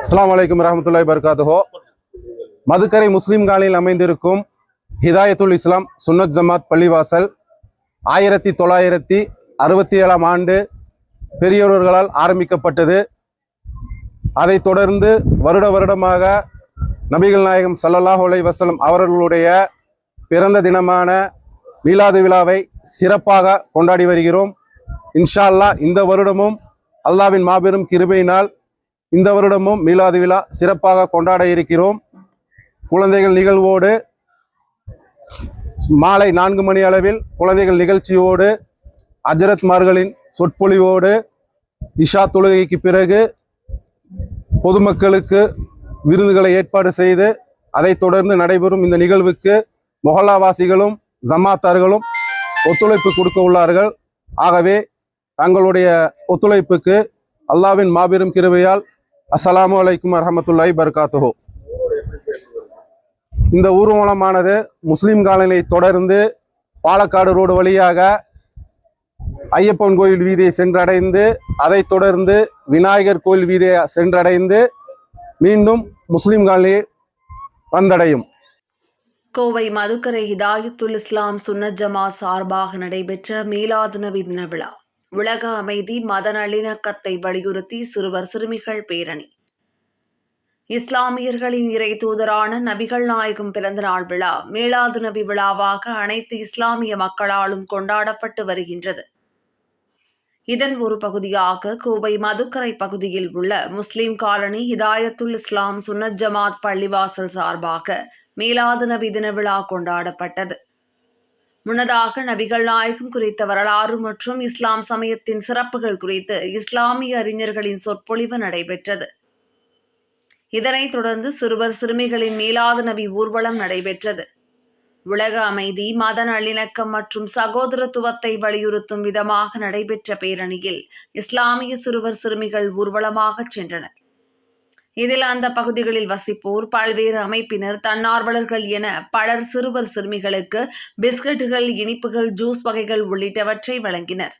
அஸ்லாம் வலைக்கம் வரஹ்மத்துல்லாஹி வபரகாத்துஹு. மதுக்கரை முஸ்லீம் காலில் அமைந்திருக்கும் ஹிதாயத்துல் இஸ்லாம் சுன்னத் ஜமாத் பள்ளிவாசல் ஆயிரத்தி தொள்ளாயிரத்தி அறுபத்தி ஏழாம் ஆண்டு பெரியோர்களால் ஆரம்பிக்கப்பட்டது. அதைத் தொடர்ந்து வருட வருடமாக நபிகள் நாயகம் ஸல்லல்லாஹு வசலம் அவர்களுடைய பிறந்த தினமான மீலாது விழாவை சிறப்பாக கொண்டாடி வருகிறோம். இன்ஷா அல்லா இந்த வருடமும் அல்லாவின் மாபெரும் கிருபையினால் இந்த வருடமும் மீலாது விழா சிறப்பாக கொண்டாட இருக்கிறோம். குழந்தைகள் நிகழ்வோடு மாலை நான்கு மணி அளவில் குழந்தைகள் நிகழ்ச்சியோடு அஜரத்மார்களின் சொற்பொழிவோடு இஷா தொழுகைக்கு பிறகு பொதுமக்களுக்கு விருந்துகளை ஏற்பாடு செய்து அதைத் தொடர்ந்து நடைபெறும் இந்த நிகழ்வுக்கு மொஹல்லாவாசிகளும் ஜமாத்தார்களும் ஒத்துழைப்பு கொடுக்க உள்ளார்கள். ஆகவே தங்களுடைய ஒத்துழைப்புக்கு அல்லாவின் மாபெரும் கிருபையால் அஸ்லாம் வலைக்கும் வரஹமத்துல்லாஹி பர்காத்துஹு இந்த ஊர்வலமானது முஸ்லீம் காலனை தொடர்ந்து பாலக்காடு ரோடு வழியாக ஐயப்பன் கோயில் வீதியை சென்றடைந்து அதைத் தொடர்ந்து விநாயகர் கோயில் வீதியை சென்றடைந்து மீண்டும் முஸ்லீம் காலனி வந்தடையும். கோவை மதுக்கரை ஹிதாயத்துல் இஸ்லாம் சுன்னஜமா சார்பாக நடைபெற்ற மீலாது நபி தின விழா. உலக அமைதி மத நல்லிணக்கத்தை வலியுறுத்தி சிறுவர் சிறுமிகள் பேரணி. இஸ்லாமியர்களின் இறை தூதரான நபிகள் நாயகம் பிறந்தநாள் விழா மேலாது நபி விழாவாக அனைத்து இஸ்லாமிய மக்களாலும் கொண்டாடப்பட்டு வருகின்றது. இதன் ஒரு பகுதியாக கோவை மதுக்கரை பகுதியில் உள்ள முஸ்லிம் காலனி ஹிதாயத்துல் இஸ்லாம் சுன்னத் ஜமாத் பள்ளிவாசல் சார்பாக மேலாது நபி தின விழா கொண்டாடப்பட்டது. முன்னதாக நபிகள் நாயகம் குறித்த வரலாறு மற்றும் இஸ்லாம் சமயத்தின் சிறப்புகள் குறித்து இஸ்லாமிய அறிஞர்களின் சொற்பொழிவு நடைபெற்றது. இதனைத் தொடர்ந்து சிறுவர் சிறுமிகளின் மீலாது நபி ஊர்வலம் நடைபெற்றது. உலக அமைதி மத நல்லிணக்கம் மற்றும் சகோதரத்துவத்தை வலியுறுத்தும் விதமாக நடைபெற்ற பேரணியில் இஸ்லாமிய சிறுவர் சிறுமிகள் ஊர்வலமாகச் சென்றனர். இதில் அந்த பகுதிகளில் வசிப்போர் பல்வேறு அமைப்பினர் தன்னார்வலர்கள் என பலர் சிறுவர் சிறுமிகளுக்கு பிஸ்கட்டுகள் இனிப்புகள் ஜூஸ் வகைகள் உள்ளிட்டவற்றை வழங்கினர்.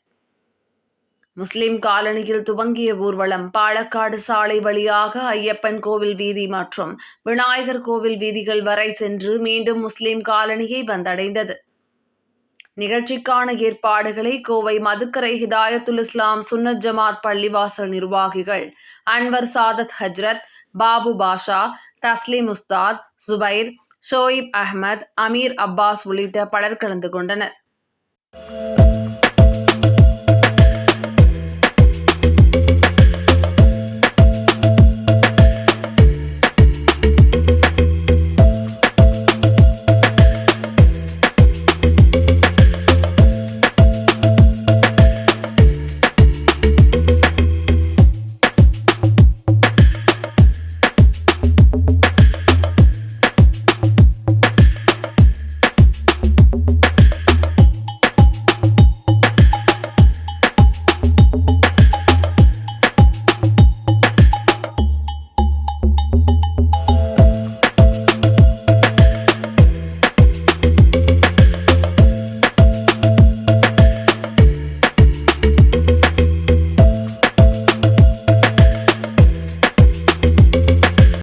முஸ்லிம் காலனியில் துவங்கிய ஊர்வலம் பாலக்காடு சாலை வழியாக ஐயப்பன் கோவில் வீதி மற்றும் விநாயகர் கோவில் வீதிகள் வரை சென்று மீண்டும் முஸ்லிம் காலனியை வந்தடைந்தது. நிகழ்ச்சிக்கான ஏற்பாடுகளை கோவை மதுக்கரை ஹிதாயத்துல் இஸ்லாம் சுன்னத் ஜமாத் பள்ளிவாசல் நிர்வாகிகள் அன்வர் சாதத் ஹஜ்ரத் பாபு பாஷா தஸ்லீம் உஸ்தாத் சுபைர் ஷோயிப் அஹ்மத் அமீர் அப்பாஸ் உள்ளிட்ட பலர் கலந்து கொண்டனர்.